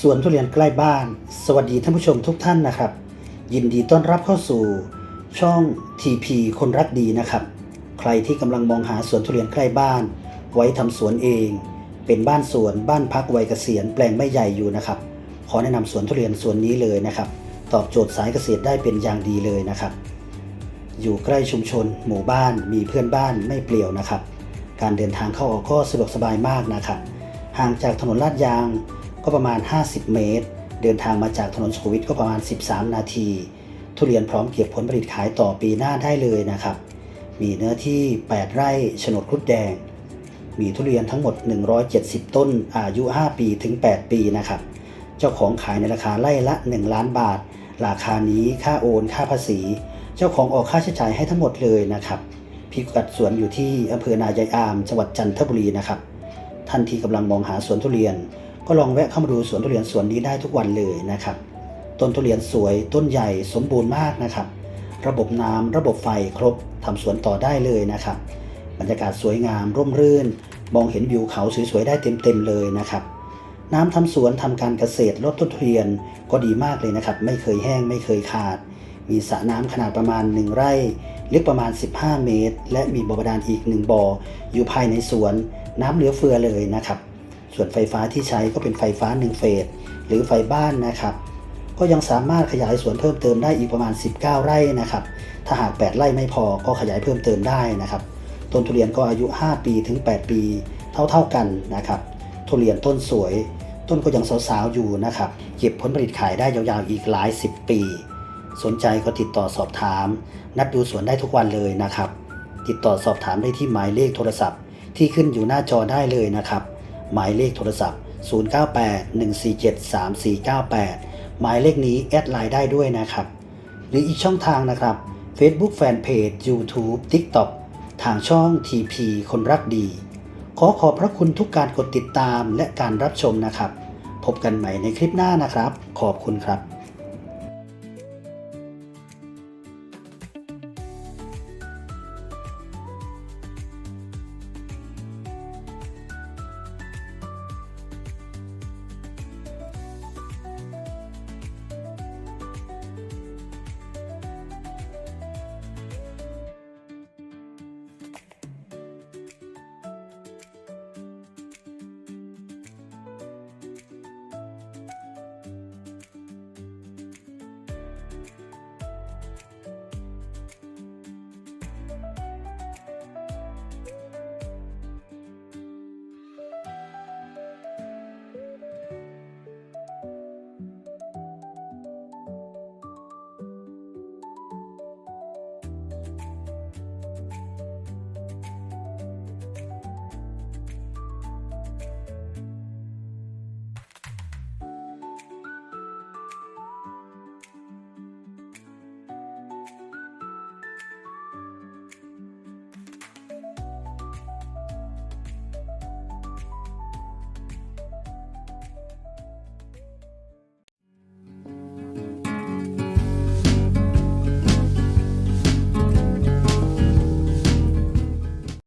สวนทุเรียนใกล้บ้าน สวัสดีท่านผู้ชมทุกท่านนะครับ ยินดีต้อนรับเข้าสู่ช่อง TP คนรักดีนะครับ ใครที่กำลังมองหาสวนทุเรียนใกล้บ้าน ไว้ทำสวนเอง เป็นบ้านสวนบ้านพักวัยเกษียณแปลงไม่ใหญ่อยู่นะครับ ขอแนะนำสวนทุเรียนสวนนี้เลยนะครับ ตอบโจทย์สายเกษตรได้เป็นอย่างดีเลยนะครับ อยู่ใกล้ชุมชน หมู่บ้าน มีเพื่อนบ้านไม่เปลี่ยวนะครับ การเดินทางเข้าออกก็สะดวกสบายมากนะครับ ห่างจากถนนลาดยาง ก็ประมาณ 50 เมตร เดินทางมาจากถนนสุขุมวิทก็ประมาณ 13 นาที ทุเรียนพร้อมเก็บผลผลิตขายต่อปีหน้าได้เลยนะครับ มีเนื้อที่ 8 ไร่โฉนดครุฑแดง มีทุเรียนทั้งหมด 170 ต้นอายุ 5 ปีถึง 8 ปีนะครับ เจ้าของขายในราคาไร่ละ 1 ล้านบาท ราคานี้ค่าโอนค่าภาษี เจ้าของออกค่าใช้จ่ายให้ทั้งหมดเลยนะครับพิกัดสวนอยู่ที่อำเภอนายายอาม จังหวัดจันทบุรีนะครับ ท่านที่กำลังมองหาสวนทุเรียน ก็ลองแวะเข้ามาดูสวนทุเรียนสวนนี้ได้ทุกวันเลยนะครับ ต้นทุเรียนสวยต้นใหญ่สมบูรณ์มากนะครับ ระบบน้ำระบบไฟครบทำสวนต่อได้เลยนะครับ บรรยากาศสวยงามร่มรื่น มองเห็นวิวเขาสวยๆได้เต็มๆเลยนะครับ น้ำทำสวนทำการเกษตรลดต้นทุเรียนก็ดีมากเลยนะครับ ไม่เคยแห้งไม่เคยขาด มีสระน้ำขนาดประมาณ 1 ไร่ลึกประมาณ 15 เมตร และมีบ่อบาดาลอีก 1บ่ออยู่ภายในสวนน้ำเหลือเฟือเลยนะครับ ส่วนไฟฟ้าที่ใช้ก็เป็นไฟฟ้า 1 เฟส หรือไฟบ้านนะครับ ก็ยังสามารถขยายสวนเพิ่มเติมได้อีกประมาณ 19 ไร่นะครับ ถ้าหาก 8 ไร่ไม่พอก็ขยายเพิ่มเติมได้นะครับ ต้นทุเรียนก็อายุ 5 ปีถึง 8 ปีเท่าๆกันนะครับ ทุเรียนต้นสวย ต้นก็ยังสาวๆอยู่นะครับ เก็บผลผลิตขายได้ยาวๆอีกหลาย 10 ปี สนใจก็ติดต่อสอบถาม นัดดูสวนได้ทุกวันเลยนะครับ ติดต่อสอบถามได้ที่หมายเลขโทรศัพท์ ที่ขึ้นอยู่หน้าจอได้เลยนะครับ หมายเลขโทรศัพท์ 0981473498 หมายเลขนี้แอดไลน์ได้ด้วยนะครับ หรืออีกช่องทางนะครับ Facebook Fanpage YouTube TikTok ทางช่อง TP คนรักดี ขอขอบพระคุณทุกการกดติดตามและการรับชมนะครับ พบกันใหม่ในคลิปหน้านะครับ ขอบคุณครับ